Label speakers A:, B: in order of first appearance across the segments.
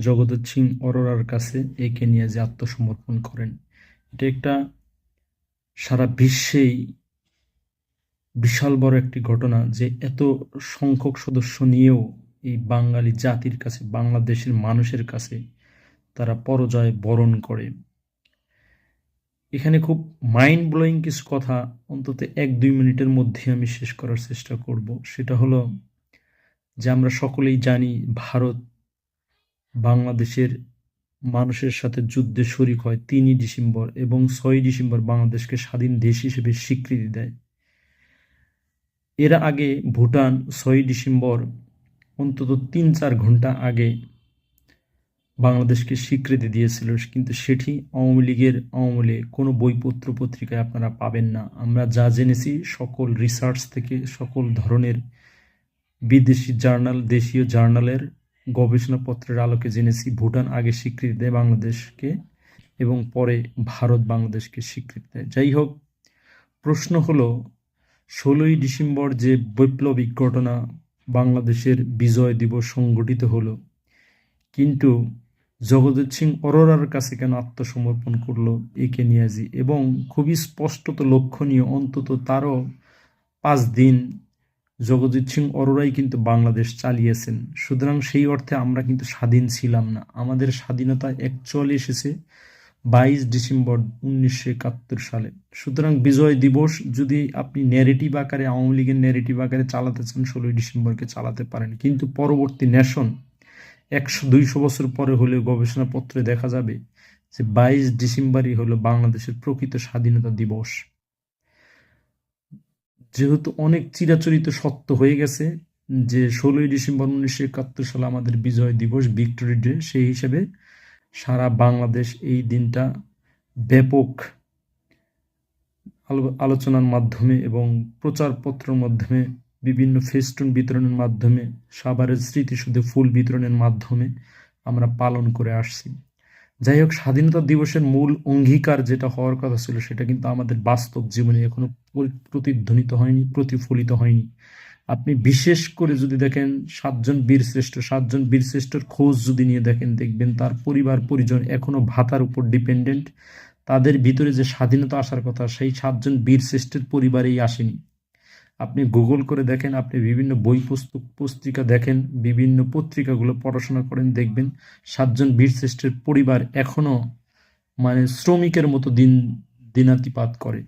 A: জগদীশ সিং অরোরার কাছে একে নিয়ে যে আত্মসমর্পণ করেন। এটা একটা সারা বিশ্বেই বিশাল বড় একটি ঘটনা যে এত সংখ্যক সদস্য নিয়েও এই বাঙালি জাতির কাছে, বাংলাদেশের মানুষের কাছে তারা পরজয় বরণ করে। এখানে খুব মাইন্ড ব্লোয়িং কিছু কথা অন্তত এক দুই মিনিটের মধ্যে আমি শেষ করার চেষ্টা করব। সেটা হলো যে আমরা সকলেই জানি ভারত বাংলাদেশের মানুষের সাথে যুদ্ধে শরিক হয় তিনই ডিসেম্বর এবং ছয়ই ডিসেম্বর বাংলাদেশকে স্বাধীন দেশ হিসেবে স্বীকৃতি দেয়। এর আগে ভুটান ছয়ই ডিসেম্বর অন্তত তিন চার ঘণ্টা আগে বাংলাদেশকে স্বীকৃতি দিয়েছিল, কিন্তু সেটি আওয়ামী লীগের আমলে কোনো বইপত্র পত্রিকায় আপনারা পাবেন না। আমরা যা জেনেছি, সকল রিসার্চ থেকে সকল ধরনের বিদেশি জার্নাল দেশীয় জার্নালের গবেষণাপত্রের আলোকে জেনেছি ভুটান আগে স্বীকৃতি দেয় বাংলাদেশকে এবং পরে ভারত বাংলাদেশকে স্বীকৃতি দেয়। যাই হোক, প্রশ্ন হলো, ষোলোই ডিসেম্বর যে বৈপ্লবিক ঘটনা বাংলাদেশের বিজয় দিবস সংগঠিত হলো, কিন্তু জগদীশ সিং অরোরার কাছে কেন আত্মসমর্পণ করল এ কেনিয়াজি এবং খুবই স্পষ্টত লক্ষণীয়, অন্তত তারও পাঁচ দিন জগজিৎ সিং অরোরাই কিন্তু বাংলাদেশ চালিয়েছেন। সুতরাং সেই অর্থে আমরা কিন্তু স্বাধীন ছিলাম না। আমাদের স্বাধীনতা অ্যাকচুয়ালি এসেছে বাইশ ডিসেম্বর উনিশশো একাত্তর সালে। সুতরাং বিজয় দিবস যদি আপনি ন্যারেটিভ আকারে, আওয়ামী লীগের ন্যারেটিভ আকারে চালাতে চান, ষোলোই ডিসেম্বরকে চালাতে পারেন। কিন্তু পরবর্তী ন্যাশন একশো দুইশো বছর পরে হলেও গবেষণাপত্রে দেখা যাবে যে বাইশ ডিসেম্বরই হলো বাংলাদেশের প্রকৃত স্বাধীনতা দিবস। যেহেতু অনেক চিরাচরিত সত্য হয়ে গেছে যে ষোলোই ডিসেম্বর উনিশশো একাত্তর সালে আমাদের বিজয় দিবস, ভিক্টোরি ডে, সেই হিসেবে সারা বাংলাদেশ এই দিনটা ব্যাপক আলোচনার মাধ্যমে এবং প্রচারপত্রের মাধ্যমে, বিভিন্ন ফেস্টুন বিতরণের মাধ্যমে সাভারের স্মৃতিসুধে ফুল বিতরণের মাধ্যমে আমরা পালন করে আসছি। যাই হোক, স্বাধীনতা দিবসের মূল অঙ্গীকার যেটা হওয়ার কথা ছিল সেটা কিন্তু আমাদের বাস্তব জীবনে এখনও প্রতিধ্বনিত হয়নি, প্রতিফলিত হয়নি। আপনি বিশেষ করে যদি দেখেন, সাতজন বীরশ্রেষ্ঠ সাতজন বীরশ্রেষ্ঠর খোঁজ যদি নিয়ে দেখেন, দেখবেন তার পরিবার, পরিজন এখনও ভাতার উপর ডিপেন্ডেন্ট তাদের ভিতরে যে স্বাধীনতা আসার কথা, সেই সাতজন বীরশ্রেষ্ঠের পরিবারেই আসেনি। আপনি গুগল করে দেখেন, আপনি বিভিন্ন বই পুস্তক পত্রিকা দেখেন, বিভিন্ন পত্রিকাগুলো পড়াশোনা করেন, দেখবেন সাতজন বীরশ্রেষ্ঠের পরিবার এখনও মানে শ্রমিকের মতো দিন, দিনাতিপাত করে।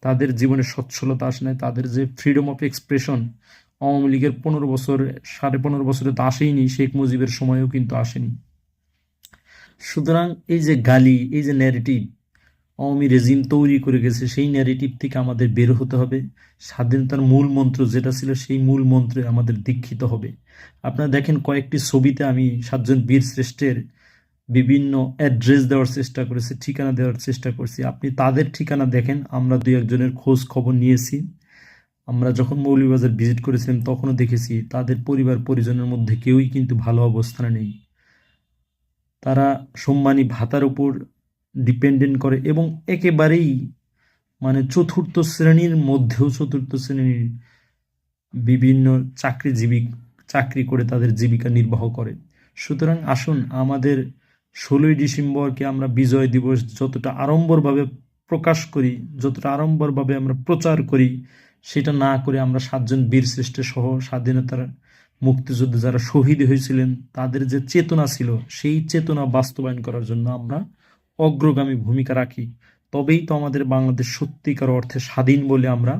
A: তাদের জীবনে সচ্ছলতা আসে নাই, তাদের যে ফ্রিডম অফ এক্সপ্রেশন আওয়ামী লীগের পনেরো বছর, সাড়ে পনেরো বছরে তো আসেইনি, শেখ মুজিবের সময়ও কিন্তু আসেনি। সুতরাং এই যে গালি, এই যে ন্যারেটিভ আওয়ামী রেজিম তৈরি করে গেছে, সেই ন্যারেটিভ থেকে আমাদের বের হতে হবে। স্বাধীনতার মূল মন্ত্র যেটা ছিল, সেই মূল মন্ত্রে আমাদের দীক্ষিত হবে। আপনারা দেখেন কয়েকটি ছবিতে আমি সাতজন বীর শ্রেষ্ঠের বিভিন্ন অ্যাড্রেস দেওয়ার চেষ্টা করেছি, ঠিকানা দেওয়ার চেষ্টা করছি। আপনি তাদের ঠিকানা দেখেন, আমরা দুই একজনের খোঁজ খবর নিয়েছি। আমরা যখন মৌলভীবাজার ভিজিট করেছিলাম, তখনও দেখেছি তাদের পরিবার পরিজনের মধ্যে কেউই কিন্তু ভালো অবস্থানে নেই। তারা সম্মানী ভাতার উপর ডিপেন্ডেন্ট করে এবং একেবারেই মানে চতুর্থ শ্রেণির মধ্যেও চতুর্থ শ্রেণির বিভিন্ন চাকরিজীবী, চাকরি করে তাদের জীবিকা নির্বাহ করে। সুতরাং আসুন আমাদের ষোলোই ডিসেম্বরকে আমরা বিজয় দিবস যতটা আড়ম্বরভাবে প্রকাশ করি, যতটা আড়ম্বরভাবে আমরা প্রচার করি, সেটা না করে আমরা সাতজন বীর শ্রেষ্ঠ সহ স্বাধীনতার মুক্তিযুদ্ধে যারা শহীদ হয়েছিলেন, তাদের যে চেতনা ছিল, সেই চেতনা বাস্তবায়ন করার জন্য আমরা অগ্রগামী ভূমিকা রাখি, তবেই তো আমাদের বাংলাদেশ সত্যিকার অর্থে স্বাধীন বলে আমরা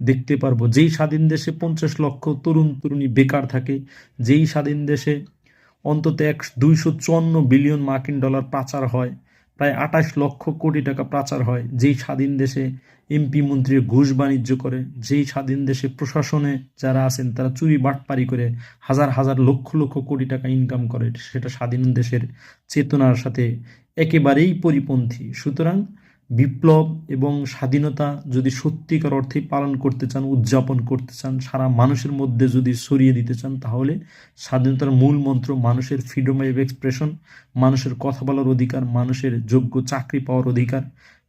A: দেখতে পারব। যেই স্বাধীন দেশে পঞ্চাশ লক্ষ তরুণ তরুণী বেকার থাকে, যেই স্বাধীন দেশে অন্তত এক দুইশো চুয়ান্ন বিলিয়ন মার্কিন ডলার পাচার হয়, প্রায় আঠাশ লক্ষ কোটি টাকা পাচার হয়, যেই স্বাধীন দেশে এমপি মন্ত্রী ঘুষ বাণিজ্য করে, যেই স্বাধীন দেশে প্রশাসনে যারা আছেন তারা চুরি বাটপারি করে, হাজার হাজার লক্ষ লক্ষ কোটি টাকা ইনকাম করে, সেটা স্বাধীন দেশের চেতনার সাথে একেবারেই পরিপন্থী। সুতরাং বিপ্লব এবং স্বাধীনতা যদি সত্যিকার অর্থেই পালন করতে চান, উদযাপন করতে চান, সারা মানুষের মধ্যে যদি সরিয়ে দিতে চান, তাহলে স্বাধীনতার মূল মন্ত্র মানুষের ফ্রিডম অফ এক্সপ্রেশন মানুষের কথা বলার অধিকার, মানুষের যোগ্য চাকরি পাওয়ার অধিকার,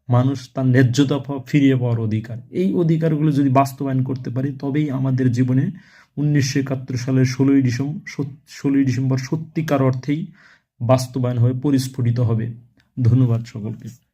A: মানুষ তার ন্যায্যতা ফিরিয়ে পাওয়ার অধিকার। এই অধিকারগুলো যদি বাস্তবায়ন করতে পারি, তবেই আমাদের জীবনে উনিশশো একাত্তর সালের ষোলোই ডিসেম্বর ষোলোই ডিসেম্বর সত্যিকার অর্থেই বাস্তবায়ন হয়ে পরিস্ফুটিত হবে। ধন্যবাদ সকলকে।